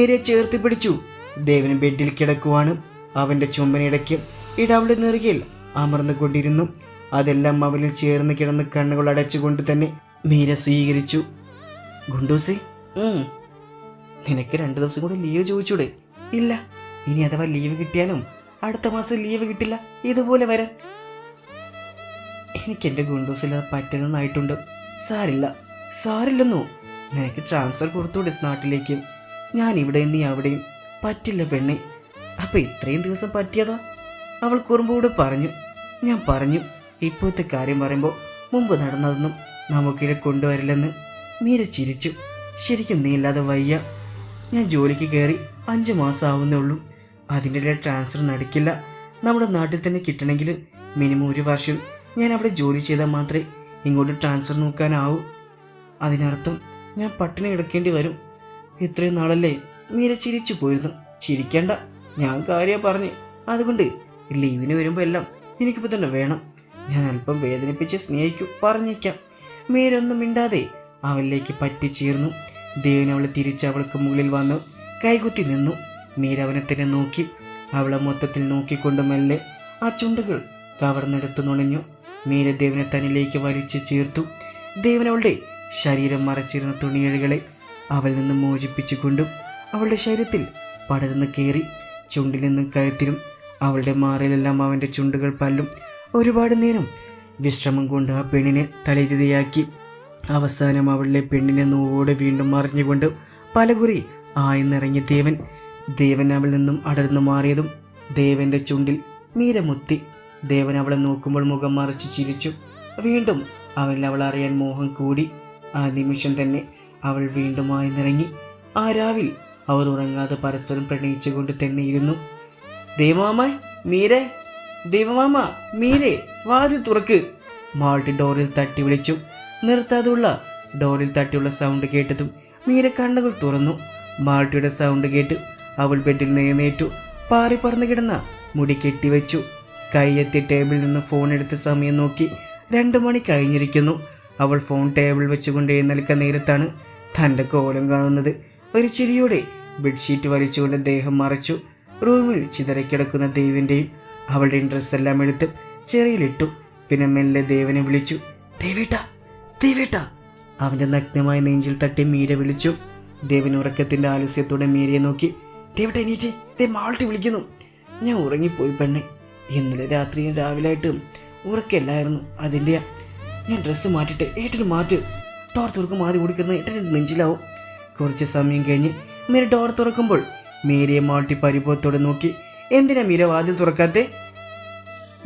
മീരയെ ചേർത്ത് പിടിച്ചു. ദേവൻ ബെഡിൽ കിടക്കുവാണ്. അവന്റെ ചുമനയിടയ്ക്ക് ഇടവളുടെ അമർന്നു കൊണ്ടിരുന്നു. അതെല്ലാം അവനിൽ ചേർന്ന് കിടന്ന് കണ്ണുകൾ അടച്ചുകൊണ്ട് തന്നെ മീര സ്വീകരിച്ചു. ഗുണ്ടൂസേ. നിനക്ക് രണ്ടു ദിവസം കൂടി ലീവ് ചോദിച്ചൂടെ? ഇല്ല ഇനി അഥവാ ലീവ് കിട്ടിയാലും അടുത്ത മാസം ലീവ് കിട്ടില്ല. ഇതുപോലെ വരാൻ. എനിക്ക് എന്റെ ഗുണ്ടൂസിൽ അത് പറ്റുന്നതായിട്ടുണ്ട് സാരില്ല സാരില്ലെന്നോ? നിനക്ക് ട്രാൻസ്ഫർ കൊടുത്തൂടെ നാട്ടിലേക്ക്. ഞാൻ ഇവിടെ നീ അവിടെയും പറ്റില്ല പെണ്ണെ. അപ്പൊ ഇത്രയും ദിവസം പറ്റിയതാ? അവൾ കുറുമ്പോട് പറഞ്ഞു. ഞാൻ പറഞ്ഞു ഇപ്പോഴത്തെ കാര്യം പറയുമ്പോൾ മുമ്പ് നടന്നതൊന്നും നമുക്കിടെ കൊണ്ടുവരില്ലെന്ന്. മീര ചിരിച്ചു. ശരിക്കും നീ ഇല്ലാതെ വയ്യ. ഞാൻ ജോലിക്ക് കയറി അഞ്ച് മാസം ആവുന്നേ ഉള്ളൂ. ഇടയിൽ ട്രാൻസ്ഫർ നടക്കില്ല. നമ്മുടെ നാട്ടിൽ തന്നെ കിട്ടണമെങ്കിൽ മിനിമം ഒരു വർഷം ഞാൻ അവിടെ ജോലി ചെയ്താൽ മാത്രമേ ഇങ്ങോട്ട് ട്രാൻസ്ഫർ നോക്കാനാവൂ. അതിനർത്ഥം ഞാൻ പട്ടിണി കിടക്കേണ്ടി വരും. ഇത്രയും നാളല്ലേ മീര ചിരിച്ചു പോയിരുന്നു. ചിരിക്കണ്ട ഞാൻ കാര്യം പറഞ്ഞു. അതുകൊണ്ട് ലീവിന് വരുമ്പോൾ എല്ലാം എനിക്കിപ്പോൾ തന്നെ വേണം. ഞാൻ അല്പം വേദനിപ്പിച്ച് സ്നേഹിക്കും പറഞ്ഞേക്കാം. മീരൊന്നും മിണ്ടാതെ അവളിലേക്ക് പറ്റിച്ചേർന്നു. ദേവൻ അവളെ തിരിച്ച് അവൾക്ക് മുകളിൽ വന്നു. കൈകുത്തി നിന്നു. മീര അവനെ തന്നെ നോക്കി. അവളെ മൊത്തത്തിൽ നോക്കിക്കൊണ്ട് മെല്ലെ ആ ചുണ്ടുകൾ കവർന്നെടുത്ത് നുണഞ്ഞു. മീര ദേവനെ തന്നിലേക്ക് വലിച്ചു ചേർത്തു. ദേവൻ അവളുടെ ശരീരം മറച്ചിരുന്ന തുണിയഴുകളെ അവളിൽ നിന്ന് മോചിപ്പിച്ചുകൊണ്ടും അവളുടെ ശരീരത്തിൽ പടർന്ന് കയറി ചുണ്ടിൽ നിന്നും കഴുത്തിലും അവളുടെ മാറിലെല്ലാം അവന്റെ ചുണ്ടുകൾ പല്ലും ഒരുപാട് നേരം വിശ്രമം കൊണ്ട് ആ പെണ്ണിനെ തലതിയാക്കി അവസാനം അവളുടെ പെണ്ണിനെ നോവോടെ വീണ്ടും മറിഞ്ഞുകൊണ്ട് പലകുറി ആയെന്നിറങ്ങിയ ദേവൻ ദേവൻ അവളിൽ നിന്നും അടർന്നു മാറിയതും ദേവന്റെ ചുണ്ടിൽ മീരമുത്തി. ദേവൻ അവളെ നോക്കുമ്പോൾ മുഖം മറച്ചു ചിരിച്ചു. വീണ്ടും അവനിൽ അവൾ അറിയാൻ മോഹം കൂടി. ആ നിമിഷം തന്നെ അവൾ വീണ്ടുമായി നിറങ്ങി ആ രാവിൽ അവർ ഉറങ്ങാതെ പരസ്പരം പ്രണയിച്ചുകൊണ്ട് തന്നെയിരുന്നു ദൈവമാമ മീരെ ദേവമാമ മീരെ വാതിൽ തുറക്ക് മാൾട്ടി ഡോറിൽ തട്ടി വിളിച്ചു. നിർത്താതുള്ള ഡോറിൽ തട്ടിയുള്ള സൗണ്ട് കേട്ടതും മീര കണ്ണുകൾ തുറന്നു. മാൾട്ടിയുടെ സൗണ്ട് കേട്ട് അവൾ ബെഡിൽ നേനേറ്റു പാറി പറന്നു കിടന്ന മുടി കെട്ടിവെച്ചു. കൈയെത്തി ടേബിളിൽ നിന്ന് ഫോൺ എടുത്ത് സമയം നോക്കി. രണ്ടു മണി കഴിഞ്ഞിരിക്കുന്നു. അവൾ ഫോൺ ടേബിൾ വെച്ചുകൊണ്ട് എഴുന്നേൽക്കാൻ നേരത്താണ് തന്റെ കോലം കാണുന്നത്. ഒരു ചിരിയോടെ ബെഡ്ഷീറ്റ് വലിച്ചുകൊണ്ട് ദേഹം മറച്ചു. റൂമിൽ ചിതറിക്കിടക്കുന്ന ദേവിന്റെയും അവളുടെയും ഡ്രസ്സെല്ലാം എടുത്ത് ചെറിയിലിട്ടു. പിന്നെ മെല്ലെ ദേവനെ വിളിച്ചു. ദേവേട്ട ദേവേട്ട അവന്റെ നഗ്നമായ നെഞ്ചിൽ തട്ടി മീര വിളിച്ചു. ദേവൻ ഉറക്കത്തിന്റെ ആലസ്യത്തോടെ മീരയെ നോക്കി. ദേവട്ട എണീറ്റ്. ദേ മാൾട്ടി വിളിക്കുന്നു. ഞാൻ ഉറങ്ങിപ്പോയി പെണ്ണെ. ഇന്നലെ രാത്രിയും രാവിലെ ആയിട്ടും ഉറക്കല്ലായിരുന്നു അതിന്റെയാ ഞാൻ ഡ്രസ്സ് മാറ്റിട്ട്. ഏട്ടന് മാറ്റ്. ഡോർ തുറക്കും ആദ്യം ഓടിക്കുന്ന ഏട്ടന് നെഞ്ചിലാവും. കുറച്ച് സമയം കഴിഞ്ഞ് മീര ഡോർ തുറക്കുമ്പോൾ മീരയെ മാൾട്ടി പരിഭവത്തോടെ നോക്കി എന്തിനാ മീര വാതിൽ തുറക്കാത്തേ?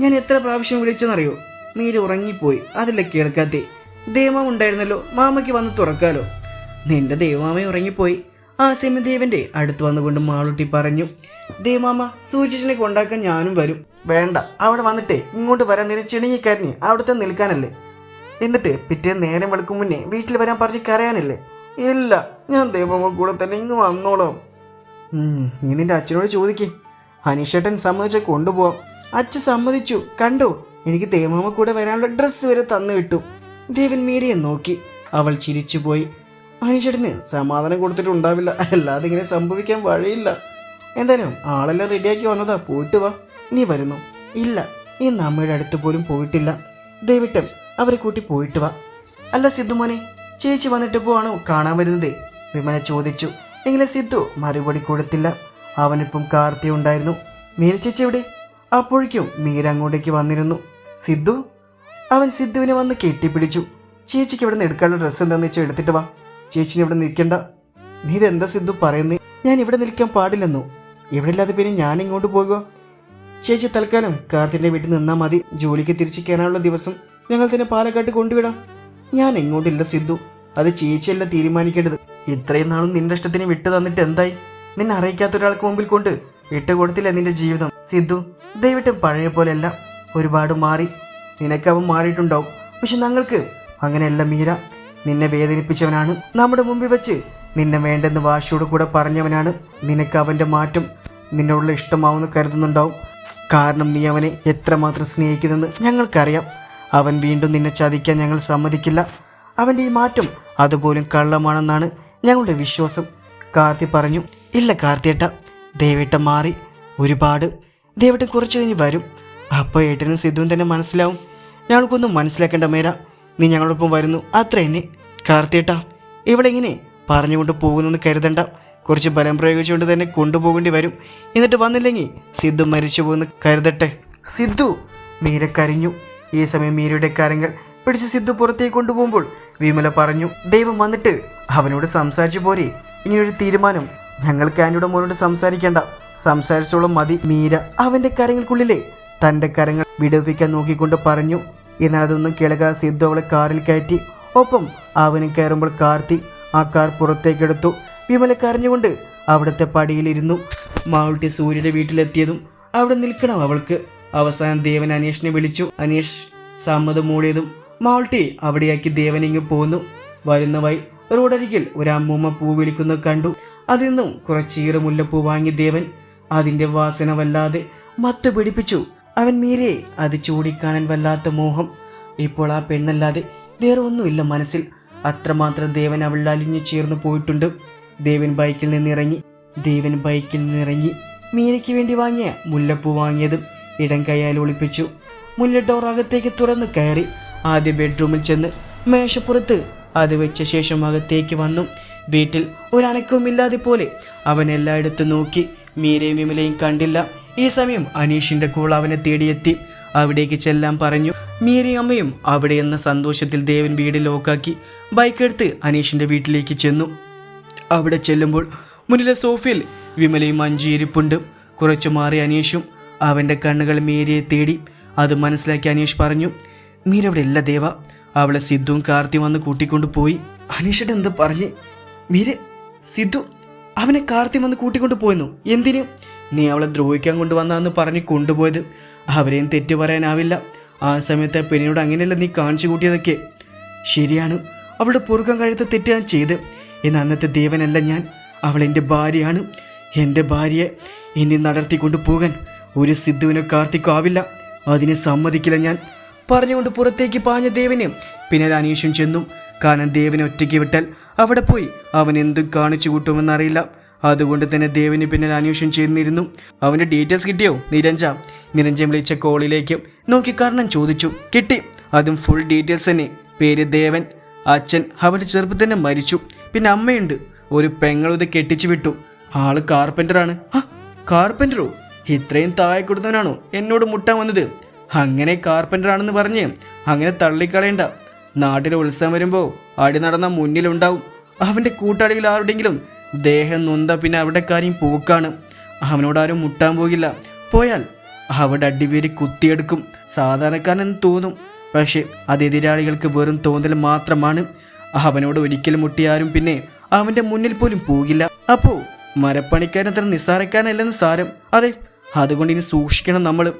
ഞാൻ എത്ര പ്രാവശ്യം വിളിച്ചെന്നറിയോ? മീര ഉറങ്ങിപ്പോയി അതില്ല കേൾക്കാത്തേ. ദേവമാമ ഉണ്ടായിരുന്നല്ലോ മാമയ്ക്ക് വന്ന് തുറക്കാലോ. നിന്റെ ദേവമാമ ഉറങ്ങിപ്പോയി. ആ സെമിദേവന്റെ അടുത്ത് വന്നുകൊണ്ട് മാളുട്ടി പറഞ്ഞു ദേവമാമ സൂചിച്ചിനെ കൊണ്ടാക്കാൻ ഞാനും വരും. വേണ്ട അവിടെ വന്നിട്ടേ ഇങ്ങോട്ട് വരാൻ നേരം ചെണിങ്ങിക്കരഞ്ഞ് അവിടുത്തെ നിൽക്കാനല്ലേ. എന്നിട്ട് പിറ്റേ നേരം വെളുക്കും മുന്നേ വീട്ടിൽ വരാൻ പറഞ്ഞ് കരയാനല്ലേ? ഇല്ല ഞാൻ ദേവമാമ കൂടെ തന്നെ ഇങ്ങ് വന്നോളാം. നീ നിന്റെ അച്ഛനോട് ചോദിക്കേ. അനീഷേട്ടൻ സമ്മതിച്ച കൊണ്ടുപോവാം അച്ഛൻ സമ്മതിച്ചു. കണ്ടോ എനിക്ക് ദേവമാമ കൂടെ വരാനുള്ള ഡ്രസ്സ് വരെ തന്നു വിട്ടു. ദേവൻ മീരയെ നോക്കി. അവൾ ചിരിച്ചുപോയി. അനീഷേട്ടന് സമാധാനം കൊടുത്തിട്ടുണ്ടാവില്ല. അല്ലാതെ ഇങ്ങനെ സംഭവിക്കാൻ വഴിയില്ല. എന്തായാലും ആളെല്ലാം റെഡിയാക്കി വന്നതാ. പോയിട്ട് വാ. നീ വരുന്നു. ഇല്ല ഈ നമ്മയുടെ അടുത്ത് പോലും പോയിട്ടില്ല. ദയവിട്ടും അവരെ കൂട്ടി പോയിട്ട് വാ. അല്ല സിദ്ധു മോനെ ചേച്ചി വന്നിട്ട് പോവാണോ കാണാൻ വരുന്നത്? വിമന ചോദിച്ചു. എങ്കിലും സിദ്ധു മറുപടി കൊടുത്തില്ല. അവനിപ്പം കാർത്തി ഉണ്ടായിരുന്നു. മീര ചേച്ചി എവിടെ? അപ്പോഴേക്കും മീര അങ്ങോട്ടേക്ക് വന്നിരുന്നു. സിദ്ധു? അവൻ സിദ്ധുവിനെ വന്ന് കെട്ടിപ്പിടിച്ചു. ചേച്ചിക്ക് ഇവിടെ നിന്ന് എടുക്കാനുള്ള ഡ്രസ്സ് എന്താണെന്ന് വെച്ചാൽ എടുത്തിട്ട് വാ. ചേച്ചിനെ ഇവിടെ നിൽക്കണ്ട. നീ ഇതെന്താ സിദ്ധു പറയുന്നേ? ഞാൻ ഇവിടെ നിൽക്കാൻ പാടില്ലെന്നു? ഇവിടെ ഇല്ലാതെ പിന്നെ ഞാൻ ഇങ്ങോട്ട് പോകുക ചേച്ചി തൽക്കാലം കാർത്തിന്റെ വീട്ടിൽ നിന്നാൽ മതി. ജോലിക്ക് തിരിച്ചു കയറാനുള്ള ദിവസം. ഞങ്ങൾ തന്നെ പാലക്കാട്ട് കൊണ്ടുവിടാം. ഞാൻ എങ്ങോട്ടില്ല സിദ്ധു. അത് ചേച്ചിയല്ല തീരുമാനിക്കേണ്ടത്. ഇത്രയും നാളും നിന്റെ ഇഷ്ടത്തിന് വിട്ടു തന്നിട്ട് എന്തായി? നിന്നെ അറിയിക്കാത്ത ഒരാൾക്ക് മുമ്പിൽ കൊണ്ട് വിട്ടു കൊടുത്തില്ല നിന്റെ ജീവിതം. സിദ്ധു ദയവിട്ടും പഴയ പോലെയല്ല. ഒരുപാട് മാറി. നിനക്കവൻ മാറിയിട്ടുണ്ടാവും. പക്ഷെ ഞങ്ങൾക്ക് അങ്ങനെയല്ല മീര. നിന്നെ വേദനിപ്പിച്ചവനാണ്. നമ്മുടെ മുമ്പിൽ വെച്ച് നിന്നെ വേണ്ടെന്ന് വാശിയോട് കൂടെ പറഞ്ഞവനാണ്. നിനക്ക് അവന്റെ മാറ്റം നിന്നോടുള്ള ഇഷ്ടമാവുമെന്ന് കരുതുന്നുണ്ടാവും. കാരണം നീ അവനെ എത്രമാത്രം സ്നേഹിക്കുന്നെന്ന് ഞങ്ങൾക്കറിയാം. അവൻ വീണ്ടും നിന്നെ ചതിക്കാൻ ഞങ്ങൾ സമ്മതിക്കില്ല. അവന്റെ ഈ മാറ്റം അതുപോലും കള്ളമാണെന്നാണ് ഞങ്ങളുടെ വിശ്വാസം. കാർത്തി പറഞ്ഞു ഇല്ല കാർത്തിയേട്ട ദേവേട്ട മാറി. ഒരുപാട്. ദേവേട്ടൻ കുറച്ച് കഴിഞ്ഞ് വരും. അപ്പോൾ ഏട്ടനും സിദ്ധുവും തന്നെ മനസ്സിലാവും. ഞങ്ങൾക്കൊന്നും മനസ്സിലാക്കേണ്ട മേര. നീ ഞങ്ങളോടൊപ്പം വരുന്നു. അത്ര തന്നെ കാർത്തിയേട്ട ഇവളെങ്ങനെ പറഞ്ഞുകൊണ്ട് പോകുന്നെന്ന് കരുതണ്ട. കുറച്ച് ബലം പ്രയോഗിച്ചുകൊണ്ട് തന്നെ കൊണ്ടുപോകേണ്ടി വരും. എന്നിട്ട് വന്നില്ലെങ്കിൽ സിദ്ധു മരിച്ചു പോകുന്നു കരുതട്ടെ. സിദ്ധു മീര കരഞ്ഞു. ഈ സമയം മീരയുടെ കാര്യങ്ങൾ പിടിച്ച് സിദ്ധു പുറത്തേക്ക് കൊണ്ടുപോകുമ്പോൾ വിമല പറഞ്ഞു ദൈവം വന്നിട്ട് അവനോട് സംസാരിച്ചു പോരെ. ഇനിയൊരു തീരുമാനം. ഞങ്ങൾക്ക് ആനയുടെ മോനോട് സംസാരിക്കേണ്ട. സംസാരിച്ചോളം മതി മീര. അവന്റെ കരങ്ങൾക്കുള്ളിലെ തന്റെ കരങ്ങൾ വിടുവിക്കാൻ നോക്കിക്കൊണ്ട് പറഞ്ഞു. എന്നാൽ അതൊന്നും കേൾക്കാതെ സിദ്ധു അവളെ കാറിൽ കയറ്റി. ഒപ്പം അവന് കയറുമ്പോൾ കാർത്തി ആ കാർ പുറത്തേക്കെടുത്തു. വിമല കരഞ്ഞുകൊണ്ട് അവിടുത്തെ പടിയിലിരുന്നു. മാവുട്ടി സൂര്യയുടെ വീട്ടിലെത്തിയതും അവിടെ നിൽക്കണം അവൾക്ക്. അവസാനം ദേവൻ അനീഷിനെ വിളിച്ചു. അനീഷ് സമ്മതം മൂടിയതും മാൾട്ടി അവിടെയാക്കി ദേവനിങ്ങ് പോന്നു. വരുന്ന വഴി റോഡരികിൽ ഒരു അമ്മൂമ്മ പൂ വിളിക്കുന്നത് കണ്ടു. അതിൽ നിന്നും കുറച്ചീറ മുല്ലപ്പൂ വാങ്ങി ദേവൻ അതിന്റെ വാസന വല്ലാതെ മത്തു പിടിപ്പിച്ചു. അവൻ മീരെ അത് ചൂടിക്കാണാൻ വല്ലാത്ത മോഹം. ഇപ്പോൾ ആ പെണ്ണല്ലാതെ വേറെ ഒന്നുമില്ല മനസ്സിൽ. അത്രമാത്രം ദേവൻ അവളിൽ അലിഞ്ഞു ചേർന്ന് പോയിട്ടുണ്ട്. ദേവൻ ബൈക്കിൽ നിന്നിറങ്ങി. ദേവൻ ബൈക്കിൽ നിന്നിറങ്ങി. മീരയ്ക്ക് വേണ്ടി വാങ്ങിയ മുല്ലപ്പൂ വാങ്ങിയതും ഇടം കൈയാൽ ഒളിപ്പിച്ചു. മുല്ല ഡോർ അകത്തേക്ക് തുറന്ന് കയറി. ആദ്യ ബെഡ്റൂമിൽ ചെന്ന് മേശപ്പുറത്ത് അത് വെച്ച ശേഷം അകത്തേക്ക് വന്നു. വീട്ടിൽ ഒരനക്കവുമില്ലാതെ പോലെ അവൻ എല്ലായിടത്തും നോക്കി. മീരയും വിമലയും കണ്ടില്ല. ഈ സമയം അനീഷിന്റെ കൂൾ അവനെ തേടിയെത്തി. അവിടേക്ക് ചെല്ലാൻ പറഞ്ഞു. മീരയും അമ്മയും അവിടെ എന്ന സന്തോഷത്തിൽ ദേവൻ വീട് ലോക്കാക്കി. ബൈക്കെടുത്ത് അനീഷിന്റെ വീട്ടിലേക്ക് ചെന്നു. അവിടെ ചെല്ലുമ്പോൾ മുന്നിലെ സോഫയിൽ വിമലയും അഞ്ചു ഇരിപ്പുണ്ട്. കുറച്ചു മാറി അനീഷും അവന്റെ കണ്ണുകൾ മീരയെ തേടി. അത് മനസ്സിലാക്കി അനീഷ് പറഞ്ഞു മീര അവിടെ ഇല്ല ദേവ. അവളെ സിദ്ധുവും കാർത്തി വന്ന് കൂട്ടിക്കൊണ്ട് പോയി. അനീഷിട്ട് എന്ത് പറഞ്ഞ്? മീര സിദ്ധു അവനെ കാർത്തി വന്ന് കൂട്ടിക്കൊണ്ട് പോയെന്നു? എന്തിന്? നീ അവളെ ദ്രോഹിക്കാൻ കൊണ്ടുവന്നാന്ന് പറഞ്ഞ് കൊണ്ടുപോയത്. അവരെയും തെറ്റു പറയാനാവില്ല. ആ സമയത്ത് പെണ്ണിനോട് അങ്ങനെയല്ല നീ കാണിച്ചു കൂട്ടിയതൊക്കെ? ശരിയാണ്. അവളുടെ പൊറുക്കം കഴുത്ത തെറ്റ് ഞാൻ ചെയ്ത് എന്ന് അന്നത്തെ ദേവനല്ല ഞാൻ. അവൾ എന്റെ ഭാര്യയാണ്. എന്റെ ഭാര്യയെ ഇനി നടത്തിക്കൊണ്ട് പോകാൻ ഒരു സിദ്ധുവിനെ കാർത്തിക്കാവില്ല അതിനെ സമ്മതിക്കില്ല ഞാൻ. പറഞ്ഞുകൊണ്ട് പുറത്തേക്ക് പാഞ്ഞ ദേവന്. പിന്നെ അനീഷും ചെന്നു. കാരണം ദേവനെ ഒറ്റയ്ക്ക് വിട്ടാൽ അവിടെ പോയി. അവൻ എന്തും കാണിച്ചു കൂട്ടുമെന്നറിയില്ല അതുകൊണ്ട് തന്നെ ദേവന് പിന്നെ അന്വേഷണം ചെയ്യുന്നിരുന്നു അവന്റെ ഡീറ്റെയിൽസ് കിട്ടിയോ? നിരഞ്ജ. നിരഞ്ജൻ വിളിച്ച കോളിലേക്ക് നോക്കി കാരണം ചോദിച്ചു. കിട്ടി. അതും ഫുൾ ഡീറ്റെയിൽസ് തന്നെ. പേര് ദേവൻ. അച്ഛൻ അവന്റെ ചെറുപ്പത്തിൽ തന്നെ മരിച്ചു. പിന്നെ അമ്മയുണ്ട്. ഒരു പെങ്ങളത് കെട്ടിച്ചു വിട്ടു. ആൾ കാർപ്പന്ററാണ് ആ കാർപ്പന്ററോ ഇത്രയും താഴെ കൊടുത്തവനാണോ എന്നോട് മുട്ടാൻ വന്നത്? അങ്ങനെ കാർപ്പന്റർ ആണെന്ന് പറഞ്ഞ് അങ്ങനെ തള്ളിക്കളയണ്ട. നാട്ടിലെ ഉത്സവം വരുമ്പോൾ അടി നടന്ന മുന്നിലുണ്ടാവും. അവന്റെ കൂട്ടാളികൾ ആരുടെങ്കിലും ദേഹം നൊന്ത പിന്നെ അവിടെ കാര്യം പോക്കാണ്. അവനോട് ആരും മുട്ടാൻ പോകില്ല. പോയാൽ അവിടെ അടിവേരി കുത്തിയെടുക്കും. സാധാരണക്കാരനെന്ന് തോന്നും. പക്ഷേ അത് എതിരാളികൾക്ക് വെറും തോന്നൽ മാത്രമാണ്. അവനോട് ഒരിക്കലും മുട്ടിയാരും പിന്നെ അവന്റെ മുന്നിൽ പോലും പോകില്ല. അപ്പോൾ മരപ്പണിക്കാരൻ അത്ര നിസ്സാരക്കാരനല്ലെന്ന് സാരം. അതെ അതുകൊണ്ട് ഇനി സൂക്ഷിക്കണം നമ്മൾ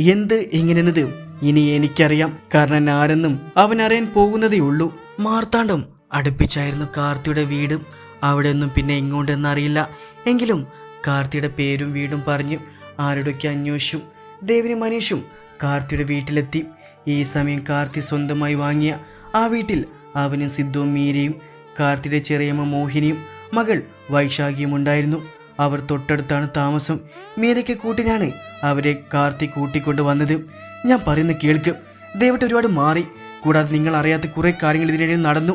എന്ത് എങ്ങനെയെന്നത് ഇനി എനിക്കറിയാം. കാരണം ആരെന്നും അവൻ അറിയാൻ പോകുന്നതേ ഉള്ളൂ. മാർത്താണ്ഡം അടുപ്പിച്ചായിരുന്നു കാർത്തിയുടെ വീടും. അവിടെ ഒന്നും പിന്നെ എങ്ങോട്ടെന്നറിയില്ല എങ്കിലും കാർത്തിയുടെ പേരും വീടും പറഞ്ഞു ആരുടെയൊക്കെ അന്വേഷിച്ചു ദേവിനും മനീഷും കാർത്തിയുടെ വീട്ടിലെത്തി. ഈ സമയം കാർത്തി സ്വന്തമായി വാങ്ങിയ ആ വീട്ടിൽ അവനും സിദ്ധുവും മീരയും കാർത്തിയുടെ ചെറിയമ്മ മോഹിനിയും മകൾ വൈശാഖിയും ഉണ്ടായിരുന്നു അവർ തൊട്ടടുത്താണ് താമസം. മീരയ്ക്ക് കൂട്ടിനാണ് അവരെ കാർത്തി കൂട്ടിക്കൊണ്ട് വന്നത്. ഞാൻ പറയുന്ന കേൾക്ക്. ദേവട്ട് ഒരുപാട് മാറി. കൂടാതെ നിങ്ങൾ അറിയാത്ത കുറേ കാര്യങ്ങൾ ഇതിനിടയിൽ നടന്നു.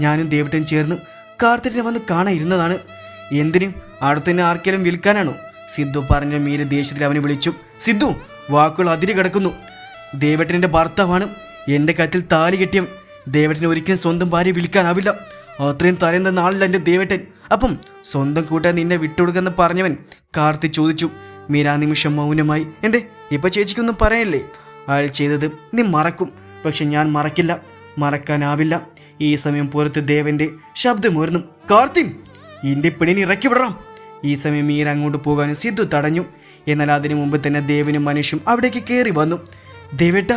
ഞാനും ദേവട്ടനും ചേർന്ന് കാർത്തിനെ വന്ന് കാണാൻ ഇരുന്നതാണ്. എന്തിനും? അടുത്തന്നെ ആർക്കെങ്കിലും വിൽക്കാനാണോ? സിദ്ധു പറഞ്ഞ മീര ദേഷ്യത്തിൽ അവനെ വിളിച്ചു. സിദ്ധു വാക്കുകൾ അതിരി കിടക്കുന്നു. ദേവട്ടന്റെ ഭർത്താവാണ്. എന്റെ കത്തിൽ താലി കെട്ടിയവൻ. ദേവട്ടനെ ഒരിക്കലും സ്വന്തം ഭാര്യ വിൽക്കാനാവില്ല. അത്രയും തലേന്ന നാളില്ല എന്റെ ദേവട്ടൻ. അപ്പം സ്വന്തം കൂട്ടാൻ നിന്നെ വിട്ടുകൊടുക്കെന്ന് പറഞ്ഞവൻ കാർത്തി ചോദിച്ചു. മീരാ നിമിഷം മൗനമായി. എന്തേ? ഇപ്പൊ ചേച്ചിക്കൊന്നും പറയല്ലേ? അയാൾ ചെയ്തത് നീ മറക്കും. പക്ഷെ ഞാൻ മറക്കില്ല. മറക്കാനാവില്ല. ഈ സമയം പുറത്ത് ദേവന്റെ ശബ്ദമുയർന്നു കാർത്തി ഇന്റെ പെണ്ണിനെ ഇറക്കി വിടണം ഈ സമയം മീര അങ്ങോട്ട് പോകാനും സിദ്ധു തടഞ്ഞു. എന്നാൽ അതിനു മുമ്പ് തന്നെ ദേവനും മനുഷ്യും അവിടേക്ക് കയറി വന്നു. ദേവേട്ട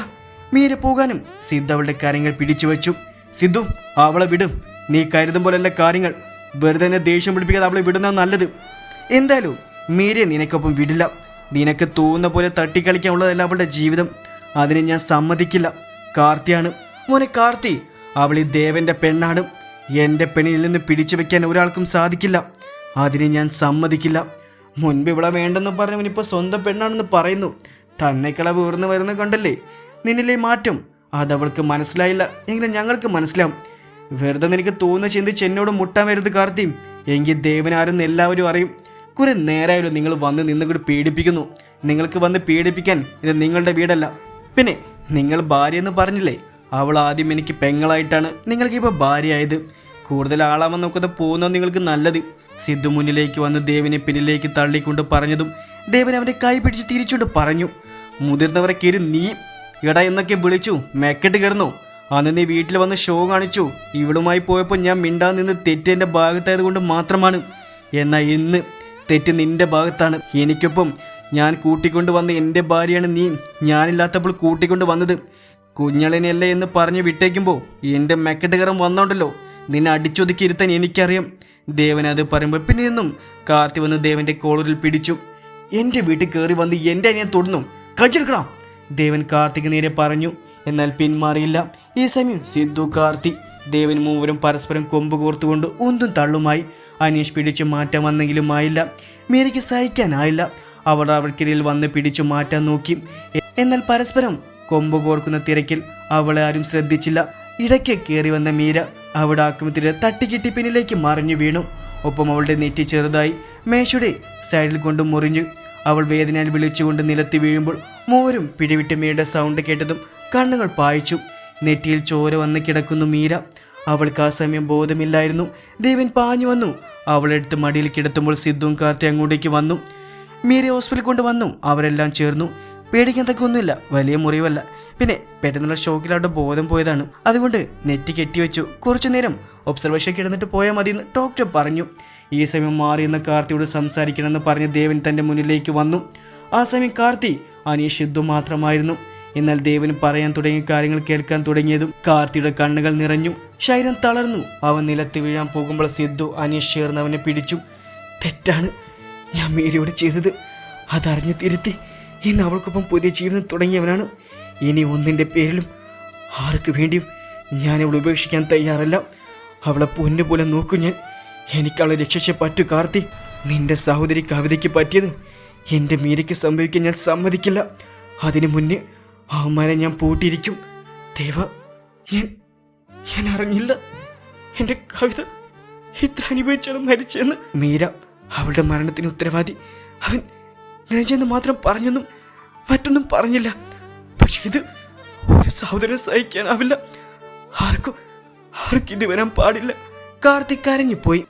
മീര പോകാനും. സിദ്ധു അവളുടെ കാര്യങ്ങൾ പിടിച്ചു വെച്ചു സിദ്ധു അവളെ വിടും. നീ കരുതും പോലെയല്ല കാര്യങ്ങൾ വെറുതെ തന്നെ ദേഷ്യം പിടിപ്പിക്കാതെ അവളെ വിടുന്ന നല്ലത്. എന്തായാലും മീരയെ നിനക്കൊപ്പം വിടില്ല. നിനക്ക് തോന്നുന്ന പോലെ തട്ടിക്കളിക്കാനുള്ളതല്ല അവളുടെ ജീവിതം. അതിനെ ഞാൻ സമ്മതിക്കില്ല. കാർത്തിയാണ്. മോനെ കാർത്തി അവൾ ഈ ദേവന്റെ പെണ്ണാണ്. എന്റെ പെണ്ണിൽ നിന്ന് പിടിച്ചു വെക്കാൻ ഒരാൾക്കും സാധിക്കില്ല. അതിന് ഞാൻ സമ്മതിക്കില്ല. മുൻപ് ഇവിടെ വേണ്ടെന്ന് പറഞ്ഞവനിപ്പോൾ സ്വന്തം പെണ്ണാണെന്ന് പറയുന്നു. തന്നെക്കള വീർന്നു വരുന്ന കണ്ടല്ലേ? നിന്നിലെ മാറ്റം. അതവൾക്ക് മനസ്സിലായില്ല. എങ്കിലും ഞങ്ങൾക്ക് മനസ്സിലാവും. വെറുതെ നിനക്ക് തോന്നുന്ന ചിന്തിച്ച് എന്നോട് മുട്ടാൻ വരുത് കാർത്തിയും എങ്കിൽ ദേവനാരെന്ന് എല്ലാവരും അറിയും. കുറെ നേരമായാലും നിങ്ങൾ വന്ന് നിന്നുകൂടി പീഡിപ്പിക്കുന്നു നിങ്ങൾക്ക് വന്ന് പീഡിപ്പിക്കാൻ ഇത് നിങ്ങളുടെ വീടല്ല. പിന്നെ നിങ്ങൾ ഭാര്യ എന്ന് പറഞ്ഞില്ലേ? അവൾ ആദ്യം എനിക്ക് പെങ്ങളായിട്ടാണ് നിങ്ങൾക്കിപ്പോൾ ഭാര്യയായത്. കൂടുതൽ ആളാവാൻ നോക്കാതെ പോകുന്നത് നിങ്ങൾക്ക് നല്ലത്. സിദ്ധു മുന്നിലേക്ക് വന്ന് ദേവിനെ പിന്നിലേക്ക് തള്ളിക്കൊണ്ട് പറഞ്ഞതും ദേവൻ അവന്റെ കൈ പിടിച്ച് തിരിച്ചുകൊണ്ട് പറഞ്ഞു. മുതിർന്നവരെ കയറി നീ. ഇട എന്നൊക്കെ വിളിച്ചു മെക്കെട്ട് കയറുന്നു. അന്ന് നീ വീട്ടിൽ വന്ന് ഷോ കാണിച്ചു. ഇവളുമായി പോയപ്പോൾ ഞാൻ മിണ്ടാൻ നിന്ന് തെറ്റ് എന്റെ ഭാഗത്തായത് കൊണ്ട് മാത്രമാണ്. എന്നാൽ ഇന്ന് തെറ്റ് നിന്റെ ഭാഗത്താണ്. എനിക്കൊപ്പം ഞാൻ കൂട്ടിക്കൊണ്ട് വന്ന എന്റെ ഭാര്യയാണ് നീ. ഞാനില്ലാത്തപ്പോൾ കൂട്ടിക്കൊണ്ട് വന്നത്. കുഞ്ഞളിനെയല്ലേ എന്ന് പറഞ്ഞ് വിട്ടേക്കുമ്പോൾ എന്റെ മെക്കെട്ടുകരം വന്നോണ്ടല്ലോ. നിന്നെ അടിച്ചൊതുക്കി ഇരുത്താൻ എനിക്കറിയാം. ദേവൻ അത് പറയുമ്പോൾ പിന്നെ നിന്നും കാർത്തി വന്ന് ദേവന്റെ കോളറിൽ പിടിച്ചു. എന്റെ വീട്ടിൽ കയറി വന്ന് എന്റെ അനിയൻ തൊടുന്നു. കഞ്ചെടുക്കണം ദേവൻ കാർത്തിക് നേരെ പറഞ്ഞു. എന്നാൽ പിന്മാറിയില്ല. ഈ സമയം സിദ്ധു കാർത്തി ദേവൻ മൂവരും പരസ്പരം കൊമ്പ് കോർത്തുകൊണ്ട് ഒന്നും തള്ളുമായി. അനീഷ് പിടിച്ചു മാറ്റാൻ വന്നെങ്കിലും ആയില്ല മീരയ്ക്ക് സഹിക്കാനായില്ല. അവർ അവർക്കിടയിൽ വന്ന് പിടിച്ചു മാറ്റാൻ നോക്കി. എന്നാൽ പരസ്പരം കൊമ്പ് കോർക്കുന്ന തിരക്കിൽ അവളെ ആരും ശ്രദ്ധിച്ചില്ല. ഇടയ്ക്ക് കയറി വന്ന മീര അവിടെ ആക്രമത്തിന് തട്ടിക്കിട്ടി പിന്നിലേക്ക് മറിഞ്ഞു വീണു. ഒപ്പം അവളുടെ നെറ്റി ചെറുതായി മേശയുടെ സൈഡിൽ കൊണ്ട് മുറിഞ്ഞു. അവൾ വേദനയിൽ വിളിച്ചുകൊണ്ട് നിലത്തി വീഴുമ്പോൾ മൂവരും പിടിവിട്ട് മീരയുടെ സൗണ്ട് കേട്ടതും കണ്ണുകൾ പായിച്ചു. നെറ്റിയിൽ ചോര വന്ന് കിടക്കുന്നു മീര. അവൾക്ക് ആ സമയം ബോധമില്ലായിരുന്നു. ദേവൻ പാഞ്ഞു വന്നു. അവളെടുത്ത് മടിയിൽ കിടത്തുമ്പോൾ സിദ്ധുവും കാർത്തി അങ്ങോട്ടേക്ക് വന്നു. മീര ഹോസ്പിറ്റലിൽ കൊണ്ട് വന്നു അവരെല്ലാം ചേർന്നു. പേടിക്കാൻ ഒന്നുമില്ല വലിയ മുറിവല്ല. പിന്നെ പെട്ടെന്നുള്ള ഷോക്കിൽ അവിടെ ബോധം പോയതാണ്. അതുകൊണ്ട് നെറ്റി കെട്ടിവെച്ചു. കുറച്ചു നേരം ഒബ്സർവേഷൻ കിടന്നിട്ട് പോയാൽ മതി എന്ന് ഡോക്ടർ പറഞ്ഞു. ഈ സമയം മാറിയെന്ന കാർത്തിയോട് സംസാരിക്കണമെന്ന് പറഞ്ഞ് ദേവൻ തന്റെ മുന്നിലേക്ക് വന്നു. ആ സമയം കാർത്തി അനീഷ് സിദ്ധു മാത്രമായിരുന്നു. എന്നാൽ ദേവന് പറയാൻ തുടങ്ങിയ കാര്യങ്ങൾ കേൾക്കാൻ തുടങ്ങിയതും കാർത്തിയുടെ കണ്ണുകൾ നിറഞ്ഞു. ശരീരം തളർന്നു. അവൻ നിലത്ത് വീഴാൻ പോകുമ്പോൾ സിദ്ധു അനീഷ് ചേർന്ന് അവനെ പിടിച്ചു. തെറ്റാണ്. ഞാൻ മീരയോട് ചെയ്തത്. അതറിഞ്ഞു തിരുത്തി. ഇന്ന് അവൾക്കൊപ്പം പുതിയ ജീവിതം തുടങ്ങിയവനാണ്. ഇനി ഒന്നിന്റെ പേരിലും ആർക്ക് വേണ്ടിയും ഞാൻ അവളെ ഉപേക്ഷിക്കാൻ തയ്യാറല്ല. അവളെ പൊന്നുപോലെ നോക്കും ഞാൻ. എനിക്ക് അവളെ രക്ഷിച്ചേ പറ്റൂ കാർത്തി. നിന്റെ സഹോദരി കവിതയ്ക്ക് പറ്റിയത് എന്റെ മീരയ്ക്ക് സംഭവിക്കാൻ ഞാൻ സമ്മതിക്കില്ല. അതിനു മുന്നേ അവന്മാരെ ഞാൻ പൂട്ടിയിരിക്കും. ദേവ ഞാൻ ഞാൻ അറിഞ്ഞില്ല. എന്റെ കവിത ഇത്ര അനുഭവിച്ചാണ് മരിച്ചെന്ന് മീര അവളുടെ മരണത്തിന് ഉത്തരവാദി. അവൻ നിലച്ചെന്ന് മാത്രം പറഞ്ഞൊന്നും മറ്റൊന്നും പറഞ്ഞില്ല. പക്ഷെ ഇത് ഒരു സഹോദരൻ സഹിക്കാനാവില്ല. ആർക്കും ആർക്കും ഇത് വരാൻ പാടില്ല. കാർത്തിക് കരഞ്ഞു പോയി